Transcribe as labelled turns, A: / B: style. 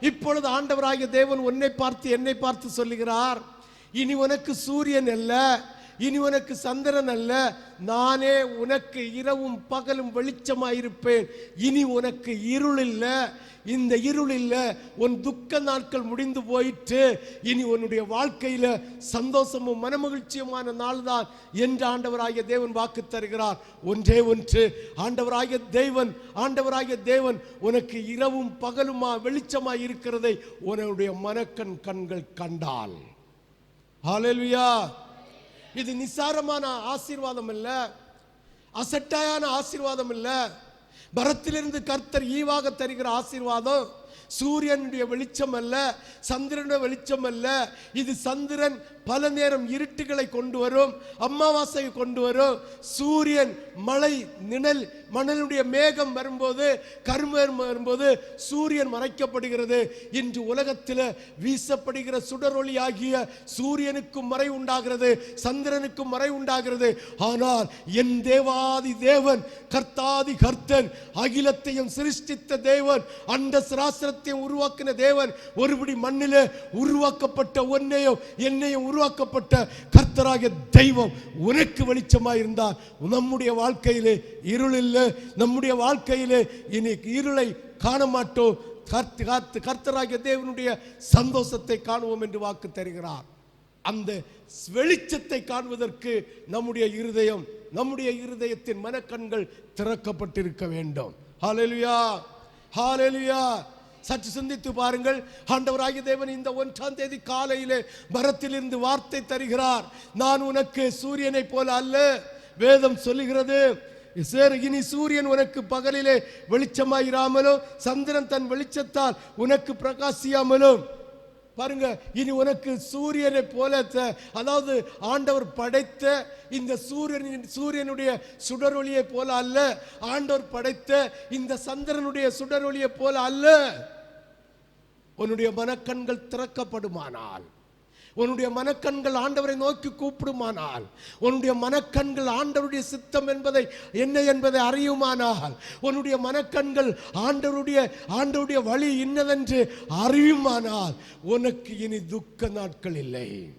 A: இப்பொழுது ஆண்டவராகிய தேவன் உன்னை பார்த்து என்னை பார்த்து சொல்லுகிறார். இனி உனக்கு சூரியன் அல்ல இனி உனக்கு சந்திரன் அல்ல. நானே உனக்கு இரவும் பகலும் வெளிச்சமாயிருப்பேன். இனி உனக்கு இருள் இல்லை. இந்த இருள் இல்லை. உன் துக்க நாட்கள் முடிந்து போயிட்டு இனி உன்னுடைய வாழ்க்கையில சந்தோஷமும் மனமகிழ்ச்சியுமான நாள்தான் என்று ஆண்டவராகிய தேவன் வாக்கு தருகிறார். ஒன்றே ஒன்று. ஆண்டவராகிய தேவன் ஆண்டவராகிய தேவன் உனக்கு இரவும் பகலுமா வெளிச்சமாய் இருக்கிறதை உன்னுடைய மனக்கண் கண்கள் கண்டால். ஹalleluya இது நிசாரமான ஆசீர்வாதம் இல்லை. அசட்டையான ஆசீர்வாதம் இல்லை. பரத்திலிருந்து கர்த்தர் ஈவாக தருகிற ஆசீர்வாதம் சூரியனுடைய வெளிச்சம் அல்ல சந்திரனுடைய வெளிச்சம் அல்ல. இது சந்திரன் பல நேரம் இருட்டுகளை கொண்டு வரும் அமாவாசையை கொண்டு வரும். சூரியன் மழை நிழல் மணலுடைய மேகம் வரும்போது கருமேகம் வரும்போது சூரியன் மறைக்கப்படுகிறது. இன்று உலகத்தில் வீசப்படுகிற சுடரொளி ஆகிய சூரியனுக்கும் மறை உண்டாகிறது சந்திரனுக்கும் மறை உண்டாகிறது. ஆனால் என் தேவாதி தேவன் கர்த்தாதி கர்த்தன் அகிலத்தையும் சிருஷ்டித்த தேவன் அந்த சிராசிரத்தையும் உருவாக்கின தேவன் ஒருபடி மண்ணில் உருவாக்கப்பட்ட ஒன்னையும் என்னையும் உருவாக்கப்பட்ட கர்த்தராகிய தெய்வம் உனக்கு வெளிச்சமாக இருந்தால் நம்முடைய வாழ்க்கையிலே இருள் இல்லை. நம்முடைய வாழ்க்கையிலே இனி இருளை காண மாட்டோம் கர்த்து காத்து கர்த்தராகிய தேவனுடைய சந்தோஷத்தை காணுவோம் என்று வாக்கு தருகிறார். அந்த வெளிச்சத்தை காண்பதற்கு நம்முடைய இருதயம் நம்முடைய இருதயத்தின் மனக்கண்கள் திறக்கப்பட்டிருக்க வேண்டும். ஹalleluya ஹalleluya சற்று சிந்தித்து பாருங்கள். ஆண்டவராகிய தேவன் இந்த ஒன்றாம் தேதி காலையிலே மரத்திலிருந்து வார்த்தை தருகிறார். நான் உனக்கு சூரியனைப் போல அல்ல. வேதம் சொல்லுகிறது சேர் இனி சூரியன் உனக்கு பகலிலே வெளிச்சமாயிராமலும் சந்திரன் தன் வெளிச்சத்தால் உனக்கு பிரகாசியாமலும் பாருங்க இனி உனக்கு சூரியனை போல த- அதாவது ஆண்டவர் படைத்த இந்த சூரியனின் சூரியனுடைய சுடரொளியை போல அல்ல ஆண்டவர் படைத்த இந்த சந்திரனுடைய சுடரொளியை போல அல்ல. உன்னுடைய மனக்கண்கள் திறக்கப்படுமானால் உன்னுடைய மனக்கண்கள் ஆண்டவரை நோக்கி கூப்பிடுமானால் உன்னுடைய மனக்கண்கள் ஆண்டவருடைய சித்தம் என்பதை என்ன என்பதை அறியுமானால் உன்னுடைய மனக்கண்கள் ஆண்டவருடைய ஆண்டவருடைய வழி இன்னதென்று அறியுமானால் உனக்கு இனி துக்க நாட்கள் இல்லை.